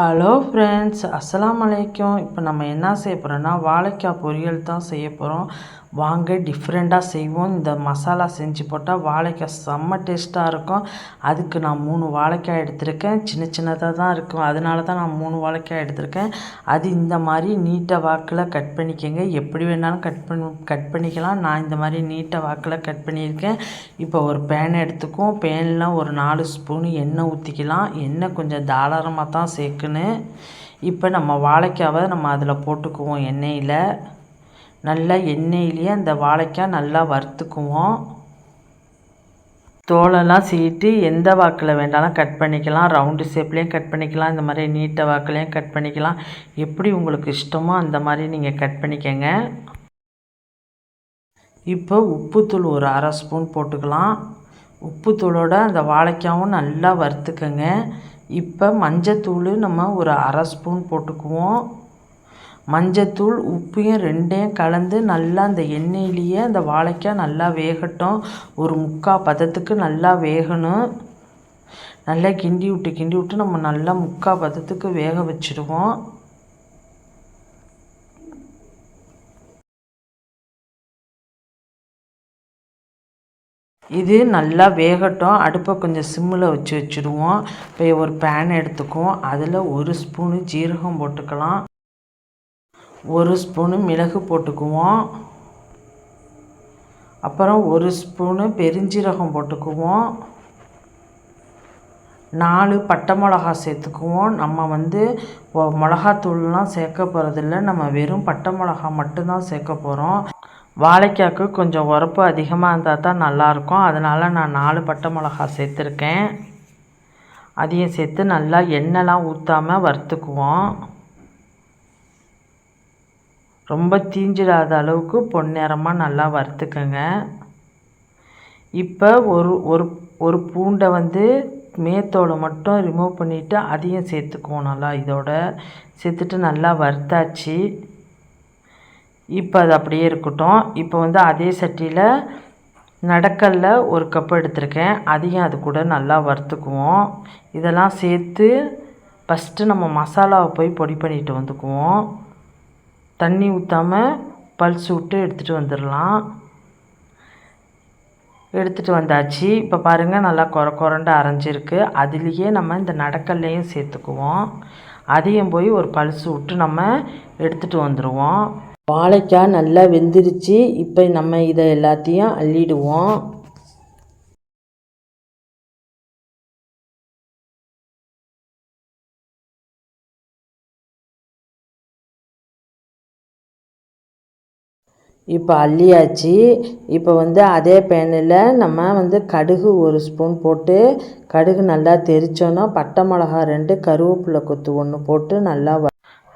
Hello friends அஸ்லாம் வலைக்கம் இப்போ நம்ம என்ன செய்ய போகிறோன்னா வாழைக்காய் பொரியல் தான் செய்ய போகிறோம் வாங்க டிஃப்ரெண்ட்டாக செய்வோம். இந்த மசாலா செஞ்சு போட்டால் வாழைக்காய் செம்ம டேஸ்ட்டாக இருக்கும். அதுக்கு நான் மூணு வாழைக்காய் எடுத்திருக்கேன். சின்ன சின்னதாக தான் இருக்கும். அதனால தான் நான் மூணு வாழைக்காய் எடுத்திருக்கேன். அது இந்த மாதிரி நீட்டை வாக்கில் கட் பண்ணிக்கோங்க. எப்படி வேணாலும் கட் பண்ணி கட் பண்ணிக்கலாம். நான் இந்த மாதிரி நீட்டை வாக்கில் கட் பண்ணியிருக்கேன். இப்போ ஒரு பேன் எடுத்துக்குவோம். பேனில் ஒரு நாலு ஸ்பூன் எண்ணெய் ஊற்றிக்கலாம் எண்ணெய் கொஞ்சம் தாராளமாக தான் சேர்க்கணும் இப்போ நம்ம வாழைக்காவை நம்ம அதில் போட்டுக்குவோம் எண்ணெயில். நல்லா எண்ணெயிலேயே அந்த வாழைக்காய் நல்லா வறுத்துக்குவோம். தோலெல்லாம் சீட்டு எந்த வாக்கில் வேண்டாலும் கட் பண்ணிக்கலாம். ரவுண்டு ஷேப்லேயும் கட் பண்ணிக்கலாம். இந்த மாதிரி நீட்ட வாக்கிலையும் கட் பண்ணிக்கலாம். எப்படி உங்களுக்கு இஷ்டமோ அந்த மாதிரி நீங்கள் கட் பண்ணிக்கோங்க. இப்போ உப்புத்தூள் ஒரு அரை ஸ்பூன் போட்டுக்கலாம். உப்புத்தூளோட அந்த வாழைக்காவும் நல்லா வறுத்துக்கங்க. இப்போ மஞ்சத்தூள் நம்ம ஒரு அரை ஸ்பூன் போட்டுக்குவோம். மஞ்சத்தூள் உப்பையும் ரெண்டையும் கலந்து நல்லா அந்த எண்ணெயிலேயே அந்த வாழைக்காய் நல்லா வேகட்டும். ஒரு முக்கால் பதத்துக்கு நல்லா வேகணும். நல்லா கிண்டி விட்டு கிண்டி விட்டு நம்ம நல்லா முக்கால் பதத்துக்கு வேக வச்சுடுவோம். இது நல்லா வேகட்டும். அடுப்பை கொஞ்சம் சிம்மில் வச்சு வச்சுடுவோம். இப்போ ஒரு பேன் எடுத்துக்குவோம். அதில் ஒரு ஸ்பூனு ஜீரகம் போட்டுக்கலாம். ஒரு ஸ்பூனு மிளகு போட்டுக்குவோம். அப்புறம் ஒரு ஸ்பூனு பெருஞ்சீரகம் போட்டுக்குவோம். நாலு பட்டை மிளகா சேர்த்துக்குவோம். நம்ம வந்து மிளகாத்தூள்லாம் சேர்க்க போகிறதில்ல நம்ம வெறும் பட்டை மிளகா மட்டும்தான் சேர்க்க போகிறோம் வாழைக்காய்க்கு கொஞ்சம் உரப்பு அதிகமாக இருந்தால் தான் நல்லாயிருக்கும். அதனால் நான் நாலு பட்டை மிளகா சேர்த்துருக்கேன். அதையும் சேர்த்து நல்லா எண்ணெய்லாம் ஊற்றாமல் வறுத்துக்குவோம். ரொம்ப தீஞ்சிடாத அளவுக்கு பொன்னிறமாக நல்லா வறுத்துக்கோங்க. இப்போ ஒரு ஒரு ஒரு பூண்டை வந்து மேத்தோலை மட்டும் ரிமூவ் பண்ணிவிட்டு அதையும் சேர்த்துக்குவோம் நல்லா இதோட. சேர்த்துட்டு நல்லா வறுத்தாச்சு. இப்போ அது அப்படியே இருக்கட்டும். இப்போ வந்து அதே சட்டியில் நடக்கல்ல ஒரு கப் எடுத்திருக்கேன். அதையும் அது கூட நல்லா வறுத்துக்குவோம். இதெல்லாம் சேர்த்து ஃபஸ்ட்டு நம்ம மசாலாவை போய் பொடி பண்ணிட்டு வந்துக்குவோம். தண்ணி ஊற்றாமல் பல்ஸ் விட்டு எடுத்துகிட்டு வந்துடலாம் எடுத்துகிட்டு வந்தாச்சு. இப்போ பாருங்கள் நல்லா குற குறண்டு அரைஞ்சிருக்கு. அதுலேயே நம்ம இந்த நடக்கல்லையும் சேர்த்துக்குவோம். அதையும் போய் ஒரு பல்ஸ் விட்டு நம்ம எடுத்துகிட்டு வந்துடுவோம் வாழைக்காய் நல்லா வெந்துருச்சு. இப்போ நம்ம இதை எல்லாத்தையும் அள்ளிடுவோம். இப்போ அள்ளியாச்சு. இப்போ வந்து அதே பேனில் நம்ம வந்து கடுகு ஒரு ஸ்பூன் போட்டு கடுகு நல்லா தெரிச்சோன்னா பட்டை மிளகா ரெண்டு கருவேப்பிலை கொத்து ஒன்று போட்டு நல்லா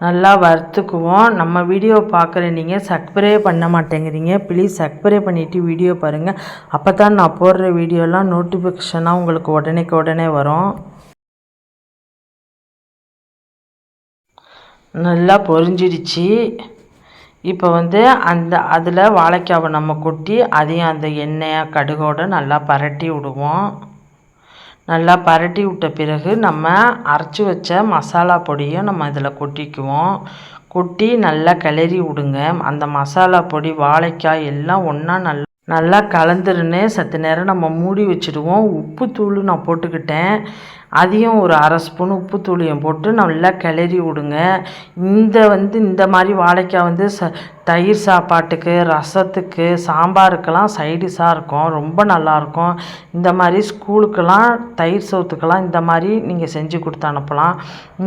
நல்லா வறுத்துக்குவோம். நம்ம வீடியோ பார்க்குற நீங்கள் சப்ஸ்கிரே பண்ண மாட்டேங்கிறீங்க. ப்ளீஸ் சப்ஸ்கிரே பண்ணிவிட்டு வீடியோ பாருங்கள் அப்போ தான் நான் போடுற வீடியோலாம் நோட்டிஃபிகேஷனாக உங்களுக்கு உடனேக்கு உடனே வரும். நல்லா பொரிஞ்சிடுச்சு. இப்போ வந்து அந்த அதில் வாழைக்காவை நம்ம கொட்டி அதையும் அந்த எண்ணெயாக கடுகோடு நல்லா பரட்டி விடுவோம். நல்லா பரட்டி விட்ட பிறகு நம்ம அரைச்சி வச்ச மசாலா பொடியும் நம்ம இதில் கொட்டிக்குவோம். கொட்டி நல்லா கிளறி விடுங்க. அந்த மசாலா பொடி வாழைக்காய் எல்லாம் ஒன்றா நல்லா நல்லா கலந்துருன்னு சத்து நேரம் நம்ம மூடி வச்சுடுவோம். உப்பு தூள் நான் போட்டுக்கிட்டேன். அதையும் ஒரு அரை ஸ்பூன் உப்பு தூளியம் போட்டு நல்லா கிளறி விடுங்க. இந்த வந்து இந்த மாதிரி வாழைக்காய் வந்து ச தயிர் சாப்பாட்டுக்கு ரசத்துக்கு சாம்பாருக்கெல்லாம் சைடிஷாக இருக்கும். ரொம்ப நல்லாயிருக்கும் இந்த மாதிரி ஸ்கூலுக்கெல்லாம் தயிர் சோத்துக்கெல்லாம் இந்த மாதிரி நீங்கள் செஞ்சு கொடுத்து அனுப்பலாம்.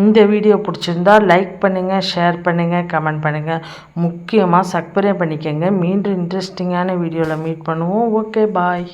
இந்த வீடியோ பிடிச்சிருந்தா லைக் பண்ணுங்கள் ஷேர் பண்ணுங்கள் கமெண்ட் பண்ணுங்கள் முக்கியமாக சப்ஸ்கிரைப் பண்ணிக்கோங்க. மீண்டும் இன்ட்ரெஸ்டிங்கான வீடியோவில் மீட் பண்ணுவோம். Okay bye.